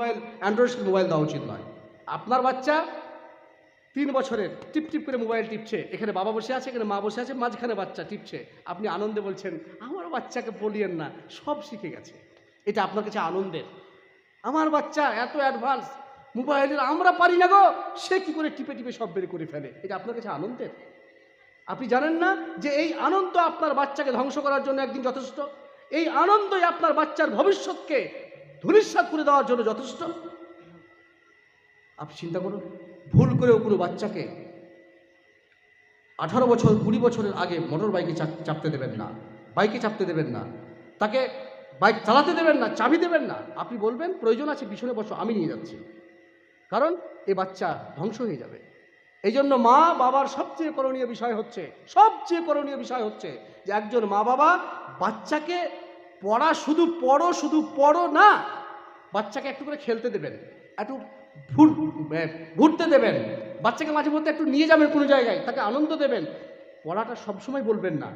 Mobile, Android mobile দেওয়া উচিত নয়। আপনার বাচ্চা তিন বছরের টিপ টিপ করে মোবাইল টিপছে, এখানে বাবা বসে আছে, এখানে মা বসে আছে, মাঝখানে বাচ্চা টিপছে। আপনি আনন্দে বলছেন, আমার বাচ্চাকে বলিয়েন না, সব শিখে গেছে। এটা আপনার কাছে আনন্দের। আমার বাচ্চা এত অ্যাডভান্স মোবাইলের আমরা পারি না গো, সে কী করে টিপে টিপে সব বের করে ফেলে? এটা আপনার কাছে আনন্দের? আপনি জানেন না যে এই আনন্দ আপনার বাচ্চাকে ধ্বংস করার জন্য একদিন যথেষ্ট? এই আনন্দই আপনার বাচ্চার ভবিষ্যৎকে ধূলিসাৎ করে দেওয়ার জন্য যথেষ্ট। আপনি চিন্তা করুন, ভুল করেও কোনো বাচ্চাকে আঠারো বছর, কুড়ি বছরের আগে মোটর বাইকে চাপতে দেবেন না বাইকে চাপতে দেবেন না, তাকে বাইক চালাতে দেবেন না, চাবি দেবেন না। আপনি বলবেন, প্রয়োজন আছে, পিছনে বসো, আমি নিয়ে যাচ্ছি। কারণ এ বাচ্চা ধ্বংস হয়ে যাবে। এই জন্য মা বাবার সবচেয়ে করণীয় বিষয় হচ্ছে, সবচেয়ে করণীয় বিষয় হচ্ছে যে একজন মা বাবা বাচ্চাকে পড়া শুধু পড়ো শুধু পড়ো না, বাচ্চাকে একটু করে খেলতে দেবেন, একটু ঘুর- ঘুরতে দেবেন, বাচ্চাকে মাঝে মধ্যে একটু নিয়ে যাবেন কোনো জায়গায়, তাকে আনন্দ দেবেন। পড়াটা সবসময় বলবেন না।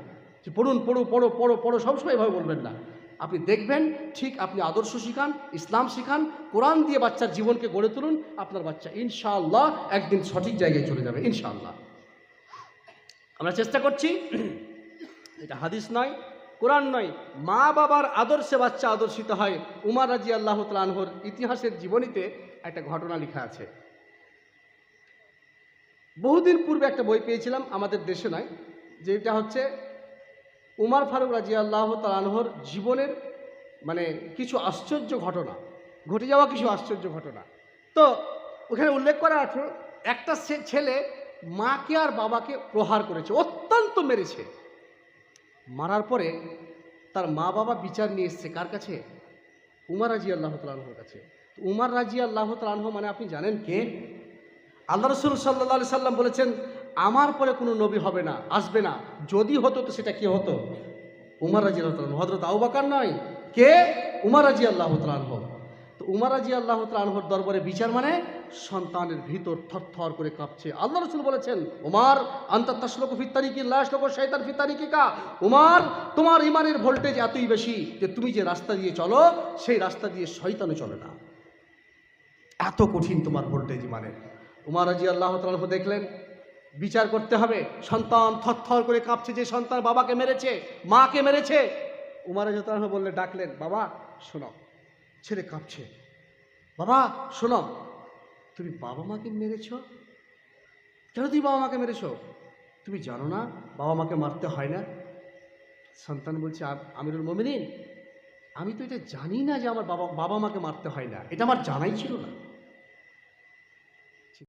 যে পড়ুন পড়ো পড়ো পড়ো পড়ো, সবসময় এভাবে বলবেন না। আপনি দেখবেন, ঠিক আপনি আদর্শ শিখান, ইসলাম শিখান, কোরআন দিয়ে বাচ্চার জীবনকে গড়ে তুলুন, আপনার বাচ্চা ইনশাআল্লাহ একদিন সঠিক জায়গায় চলে যাবে, ইনশাআল্লাহ। আমরা চেষ্টা করছি, এটা হাদিস নয় কোরআন নয়, মা বাবার আদর্শে বাচ্চা আদর্শিত হয়। উমার রাজি আল্লাহ তালহর ইতিহাসের জীবনীতে একটা ঘটনা লেখা আছে। বহুদিন পূর্বে একটা বই পেয়েছিলাম, আমাদের দেশে নয়, যেটা হচ্ছে উমার ফারুক রাজি আল্লাহ তালানহর জীবনের মানে কিছু আশ্চর্য ঘটনা, ঘটে যাওয়া কিছু আশ্চর্য ঘটনা। তো ওখানে উল্লেখ করা আছে, একটা ছেলে মাকে আর বাবাকে প্রহার করেছে, অত্যন্ত মেরেছে। মারার পরে তার মা বাবা বিচার নিয়ে এসছে। কার কাছে? উমার রাজি আল্লাহ তালহর কাছে। উমার রাজি আল্লাহ তালহ মানে আপনি জানেন কে? আল্লাহ রসুল সাল্লা সাল্লাম বলেছেন, আমার পরে কোনো নবী হবে না, আসবে না। যদি হতো তো সেটা কি হতো? উমার রাজি আল্লাহ হজরত আউবাকার নয় কে? উমার রাজি আল্লাহ তালানহ তো উমার রাজি আল্লাহ তালানহর দরবারে বিচার মানে সন্তানের ভিতর থরথর করে কাঁপছে। আল্লাহ রসুল বলেছেন, উমার আন্তাত্তাশলোক ফিত্তারিকি লাশ লোক শৈতান কা? উমার, তোমার ইমানের ভোল্টেজ এতই বেশি যে তুমি যে রাস্তা দিয়ে চলো, সেই রাস্তা দিয়ে শয়তানও চলে না। এত কঠিন তোমার ভোল্টেজ ইমানের উমার রাজি আল্লাহ তালহ দেখলেন, বিচার করতে হবে। সন্তান থরথর করে কাঁপছে, যে সন্তান বাবাকে মেরেছে, মাকে মেরেছে। উমার রাজি তালহ বললে ডাকলেন, বাবা, শোনো ছেলে কাঁপছে। বাবা, শোনো, তুমি বাবা মাকে মেরেছ? কেন তুমি বাবা মাকে মেরেছ? তুমি জানো না, বাবা মাকে মারতে হয় না? সন্তান বলছে "আ- আমিরুল মমিনিন, আমি তো এটা জানি না যে আমার বাবা বাবা মাকে মারতে হয় না। এটা আমার জানাই ছিল না।